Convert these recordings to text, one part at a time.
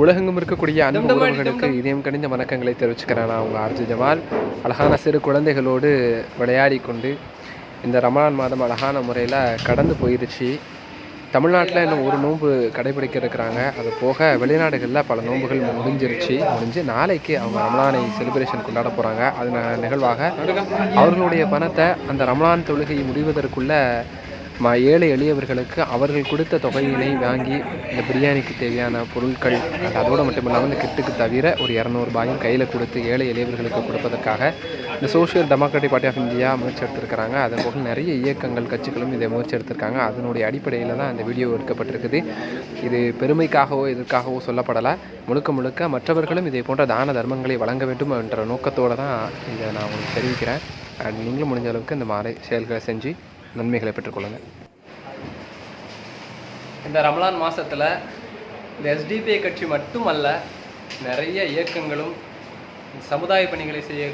உலகெங்கும் இருக்கக்கூடிய அன்பு உறவுகளுக்கு இதயம் கணிந்த வணக்கங்களை தெரிவிச்சுக்கிறேன். நான் உங்கள் ஆர்ஜி ஜமால் அழகான சிறு குழந்தைகளோடு விளையாடி கொண்டு இந்த ரமலான் மாதம் அழகான முறையில் கடந்து போயிருச்சு. தமிழ்நாட்டில் இன்னும் ஒரு நோன்பு கடைபிடிக்க இருக்கிறாங்க. அது போக வெளிநாடுகளில் பல நோன்புகள் முடிஞ்சிருச்சு. முடிஞ்சு நாளைக்கு அவங்க ரமலானை செலிப்ரேஷன் கொண்டாட போகிறாங்க அது நிகழ்வாக அவர்களுடைய பணத்தை அந்த ரமலான் தொழுகை முடிவதற்குள்ள ஏழை எளியவர்களுக்கு அவர்கள் கொடுத்த தொகையினை வாங்கி இந்த பிரியாணிக்கு தேவையான பொருட்கள் அதோடு மட்டும் இல்லாமல் இந்த கிட்டுக்கு தவிர ஒரு இரநூறுபாயும் கையில் கொடுத்து ஏழை எளியவர்களுக்கு கொடுப்பதற்காக இந்த social democratic party of India முயற்சி எடுத்திருக்கிறாங்க அதன் போக நிறைய இயக்கங்கள் கட்சிகளும் இதை முயற்சி எடுத்திருக்காங்க அதனுடைய அடிப்படையில் தான் அந்த வீடியோ எடுக்கப்பட்டிருக்குது. இது பெருமைக்காகவோ எதற்காகவோ சொல்லப்படலை. முழுக்க முழுக்க மற்றவர்களும் இதே போன்ற தான தர்மங்களை வழங்க வேண்டும் என்ற நோக்கத்தோடு தான் இதை நான் உங்களுக்கு தெரிவிக்கிறேன். அண்ட் நீங்களும் முடிஞ்ச அளவுக்கு இந்த மாதிரி செயல்களை செஞ்சு நன்மைகளை பெற்றுக்கொள்ளுங்கள் இந்த ரமலான் மாதத்தில் இந்த எஸ்டிபிஐ கட்சி மட்டுமல்ல நிறைய இயக்கங்களும் சமுதாய பணிகளை செய்ய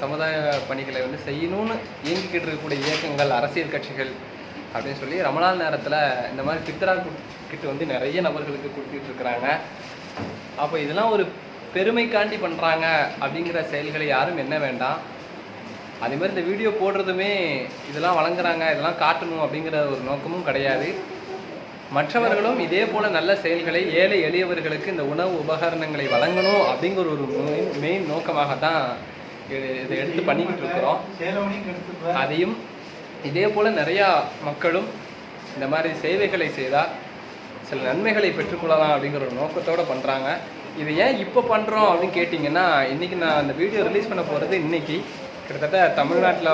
சமுதாய பணிகளை வந்து செய்யணும்னு இயங்கிக்கிட்டு இருக்கக்கூடிய இயக்கங்கள் அரசியல் கட்சிகள் அப்படின்னு சொல்லி ரமலான் நேரத்தில் இந்த மாதிரி பித்ரா கிட்டு வந்து நிறைய நபர்களுக்கு கொடுத்துட்டு இருக்கிறாங்க. அப்போ இதெல்லாம் ஒரு பெருமைக்காண்டி பண்ணுறாங்க அப்படிங்கிற செயல்களை யாரும் என்ன வேண்டாம். அதே மாதிரி இந்த வீடியோ போடுறதுமே இதெல்லாம் வழங்குறாங்க இதெல்லாம் காட்டணும் அப்படிங்கிற ஒரு நோக்கமும் கிடையாது. மற்றவர்களும் இதே போல நல்ல செயல்களை ஏழை எளியவர்களுக்கு இந்த உணவு உபகரணங்களை வழங்கணும் அப்படிங்கிற ஒரு மெயின் நோக்கமாக தான் இதை எடுத்து பண்ணிக்கிட்டு இருக்கிறோம். அதையும் இதே போல நிறையா மக்களும் இந்த மாதிரி சேவைகளை செய்தால் சில நன்மைகளை பெற்றுக்கொள்ளலாம் அப்படிங்கிற ஒரு நோக்கத்தோடு பண்ணுறாங்க இது ஏன் இப்போ பண்ணுறோம் அப்படின்னு கேட்டிங்கன்னா இன்றைக்கி நான் அந்த வீடியோ ரிலீஸ் பண்ண போகிறது இன்னைக்கு கிட்டத்தட்ட தமிழ்நாட்டில்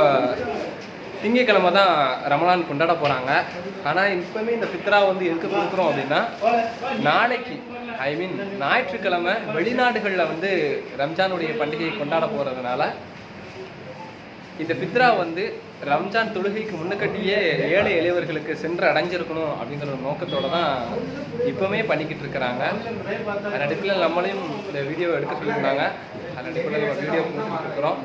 திங்கக்கிழமை தான் ரமலான் கொண்டாட போகிறாங்க ஆனால் இப்போவே இந்த பித்ரா வந்து எதுக்கு கொடுக்குறோம் அப்படின்னா நாளைக்கு ஐ மீன் ஞாயிற்றுக்கிழமை வெளிநாடுகளில் வந்து ரம்ஜானுடைய பண்டிகையை கொண்டாட போகிறதுனால இந்த பித்ரா வந்து ரம்ஜான் தொழுகைக்கு முன்னுக்கட்டியே ஏழை எளியவர்களுக்கு சென்று அடைஞ்சிருக்கணும் அப்படிங்கிற ஒரு நோக்கத்தோடு தான் இப்போவுமே பண்ணிக்கிட்டு இருக்கிறாங்க. அதன் அடிப்படையில் நம்மளையும் இந்த வீடியோ எடுக்க சொல்லியிருந்தாங்க. அதன் அடிப்படையில் நம்ம வீடியோ கொடுத்துருக்குறோம்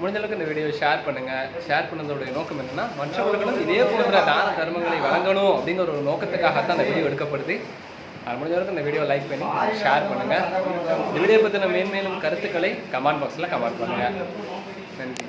முடிஞ்சளவுக்கு இந்த வீடியோ ஷேர் பண்ணுங்கள் ஷேர் பண்ணதோடைய நோக்கம் என்னன்னா மற்றவர்களும் இதே போன்ற தான தர்மங்களை வழங்கணும் அப்படிங்கிற ஒரு நோக்கத்துக்காகத்தான் அந்த வீடியோ எடுக்கப்படுது. அது முடிஞ்ச வரைக்கும் இந்த வீடியோ லைக் பண்ணி ஷேர் பண்ணுங்கள் இந்த வீடியோ பற்றின மேன்மேலும் கருத்துக்களை கமெண்ட் பாக்ஸில் கமெண்ட் பண்ணுங்கள் நன்றி.